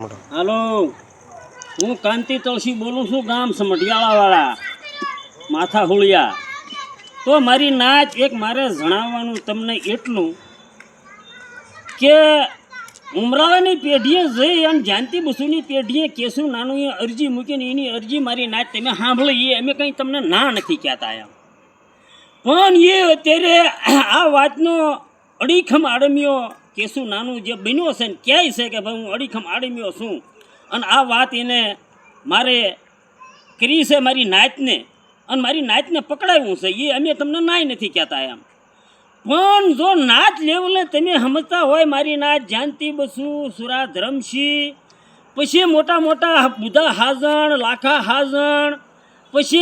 હાલો. હું કાંતિ તુલસી બોલું છું ગામ સમઢિયાળાવાળા, માથા હુળિયા. તો મારી નાચ એક મારે જણાવવાનું તમને એટલું કે ઉમરાવાની પેઢીએ જઈ અને જાનતી બસુની પેઢીએ કેસુ નાનું એ અરજી મૂકીને એની અરજી મારી નાચ તમે સાંભળી એ અમે કંઈ તમને ના નથી કહેતા એમ. પણ એ અત્યારે આ વાતનો અડીખમ આડમ્યો કેસું નાનું જે બન્યો છે ને ક્યાંય છે કે ભાઈ હું અડીખમ આડમ્યો છું. અને આ વાત એને મારે કરી છે મારી નાતને. અને મારી નાતને પકડાવ્યું છે. એ અમે તમને નાય નથી કહેતા એમ. પણ જો નાચ લેવલે તમે સમજતા હોય મારી નાચ જાનતી બસુ સુરા ધરમસિંહ પછી મોટા મોટા બુધા હાજણ, લાખા હાજણ, પછી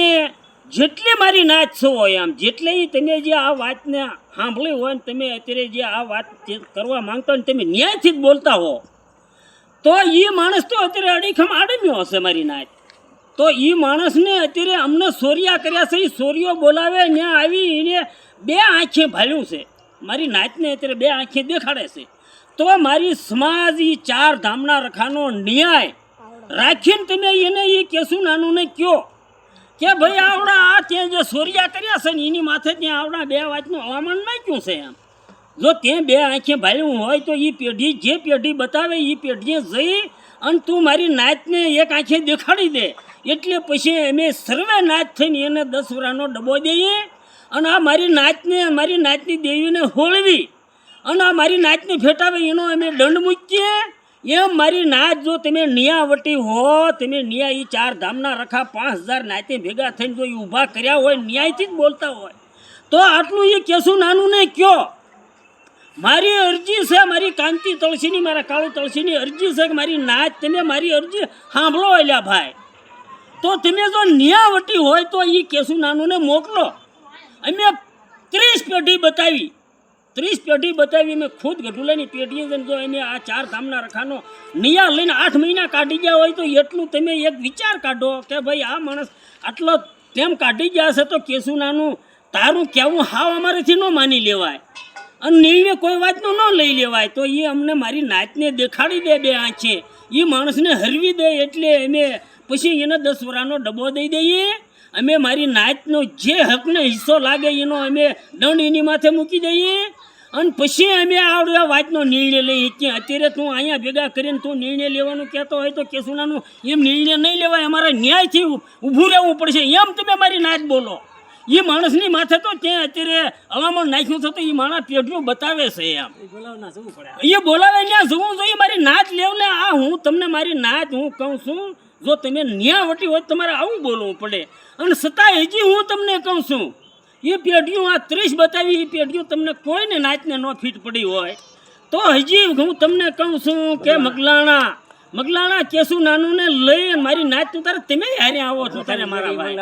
જેટલી મારી નાચ છો હોય આમ, જેટલે તમે જે આ વાતને સાંભળી હોય ને તમે અત્યારે જે આ વાત જે કરવા માંગતા હોય ને તમે ન્યાયથી જ બોલતા હો. તો એ માણસ તો અત્યારે અડીખમ આડમ્યો હશે મારી નાચ. તો એ માણસને અત્યારે અમને સોરિયા કર્યા છે એ સોરિયો બોલાવે ત્યાં આવી એને બે આંખે ભાલ્યું છે. મારી નાચને અત્યારે બે આંખે દેખાડે છે. તો મારી સમાજ એ ચાર ધામના રખાનો ન્યાય રાખીને તમે એને એ કેસું નાનું ને કયો. કે ભાઈ આવડા, આ ત્યાં જે સોરિયા કર્યા છે ને, એની માથે ત્યાં આવડા બે વાતનું હવામાન નાખ્યું છે એમ. જો તે બે આંખે ભાઈ હોય તો એ પેઢી, જે પેઢી બતાવે એ પેઢીએ જઈ અને તું મારી નાતને એક આંખે દેખાડી દે. એટલે પછી અમે સર્વે નાચ થઈને એને દસ વરાનો ડબ્બો દઈએ અને આ મારી નાતને, મારી નાતની દેવીને હોળવી અને આ મારી નાતને ફેટાવે એનો અમે દંડ મૂકીએ એમ મારી નાચ જો તમે નિયાવટી હો, તમે નિયા એ ચાર ધામના રખા પાંચ હજાર નાતે ભેગા થઈને જો એ ઊભા કર્યા હોય, ન્યાયથી જ બોલતા હોય. તો આટલું એ કેસું નાનું નહીં કયો. મારી અરજી છે, મારી કાંતિ તળસીની મારા કાળુ તળસીની અરજી છે કે મારી નાચ તમે મારી અરજી સાંભળો એલ્યા ભાઈ. તો તમે જો નિયાવટી હોય તો એ કેસું નાનુંને મોકલો. અમે ત્રીસ પેઢી બતાવી. ત્રીસ પેઢી બતાવી મેં ખુદ ગઢુલાની પેઢીએ જઈને જો એને આ ચાર ધામના રખાનો નિયા લઈને આઠ મહિના કાઢી ગયા હોય તો એટલું તમે એક વિચાર કાઢો કે ભાઈ આ માણસ આટલો તેમ કાઢી ગયા છે તો કેસુનાનું તારું કેવું હાવ અમારેથી ન માની લેવાય. અને નિર્ણય કોઈ વાતનો ન લઈ લેવાય. તો એ અમને મારી નાતને દેખાડી દે બે આંખે. એ માણસને હરવી દે એટલે અમે પછી એને દસ વરાનો ડબ્બો દઈ દઈએ. અમે મારી નાતનો જે હકને હિસ્સો લાગે એનો અમે દંડ એની માથે મૂકી દઈએ. અને પછી અમે આવડે વાતનો નિર્ણય લઈએ. કે અત્યારે તું અહીંયા ભેગા કરીને તું નિર્ણય લેવાનું કહેતો હોય તો કેસુનાનું એમ નિર્ણય નહીં લેવાય અમારે ન્યાયથી ઊભું રહેવું પડશે. એમ તમે મારી નાચ બોલો. એ માણસની માથે તો ત્યાં અત્યારે હવામાન નાખ્યું છે તો એ માણસ પેઢીઓ બતાવે છે એમ. એ બોલાવે ત્યાં જવું જોઈએ. મારી નાચ લેવને આ હું તમને મારી નાચ હું કહું છું. જો તમે ન્યાવટી હોય તો તમારે આવું બોલવું પડે. અને છતાં હજી હું તમને કહું છું એ પેઢીઓ આ ત્રીસ બતાવી એ પેઢીઓ તમને કોઈને નાચને ન ફીટ પડી હોય. તો હજી હું તમને કહું છું કે મગલાણા મગલાણા કેસુ નાનું ને લઈ મારી નાચ તું તારે તમે હારે આવો છો તારે મારા ભાઈ.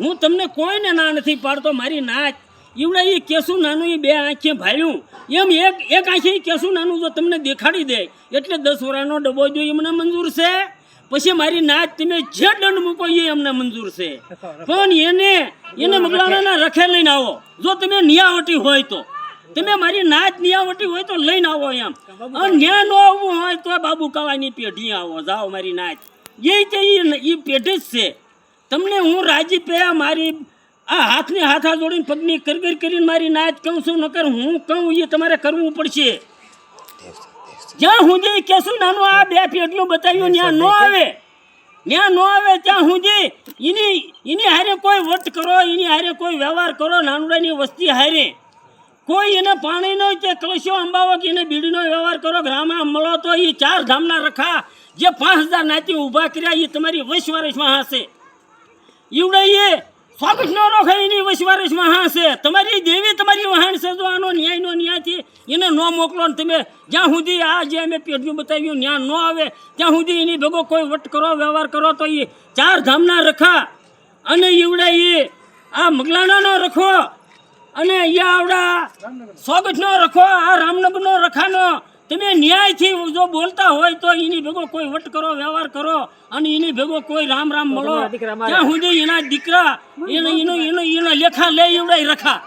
હું તમને કોઈને ના નથી પાડતો મારી નાચ એવડે એ કેસુ નાનું એ બે આંખે ભાળ્યું. એમ એક એક આંખે કેસુ નાનું જો તમને દેખાડી દે એટલે દસ વરાનો ડબ્બો જો એમને મંજૂર છે. પછી મારી નાચ તમે જે દંડ મૂકો એ અમને મંજૂર છે. પણ એને એને મગલાણાના રખે લઈને આવો. જો તમે નિયાવટી હોય તો. તમે મારી નાચ નિયાવટી હોય તો લઈને આવો એમ. ન્યા ન આવવું હોય તો બાબુ કાવાની પેઢી આવો. જાઓ મારી નાચ એ તે એ પેઢી જ છે. તમને હું રાજી પે મારી આ હાથને હાથા જોડીને પગની કરગર કરીને મારી નાચ કહું છું, નકર હું કહું એ તમારે કરવું પડશે. જ્યાં સુધી કેશું નાનું આ બે પેઢીઓ બતાવ્યું ત્યાં ન આવે. ત્યાં ન આવે ત્યાં સુધી એની એની હારે કોઈ વટ કરો એની હારે કોઈ વ્યવહાર કરો નાનુડાની વસ્તી હારે. કોઈ એને પાણીનો કે કલશો અંબાવો કે એને બીડીનો વ્યવહાર કરો ગ્રામમાં મળો તો એ ચાર ધામના રખા જે પાંચ હજાર નાતી ઊભા કર્યા એ તમારી વૈશ્વરેશમાં હશે. એવડે એ સ્વાગત ન રોખે એની વૈશ્વરેશમાં છે. તમારી દેવી તમારી વહાણ છે જો આનો ન્યાયનો ન્યાયથી એને ન મોકલો ને તમે જ્યાં સુધી આ જે અમે પેઢીઓ બતાવ્યું ત્યાં ન આવે, ત્યાં સુધી એની ભેગો કોઈ વટ કરો, વ્યવહાર કરો તો એ ચાર ધામના રખા. અને ઈવડે એ આ મગલાણાનો રખો. અને અહીંયા આવડા સ્વાગતનો રખો, આ રામનગરનો રખાનો. તમે ન્યાયથી જો બોલતા હોય તો એની ભેગો કોઈ વટ કરો વ્યવહાર કરો અને એની ભેગો કોઈ રામ રામ મળો. ત્યાં સુધી એના દીકરા એનો એનો એનો એનો લેખા લઈ એવડાય રખા.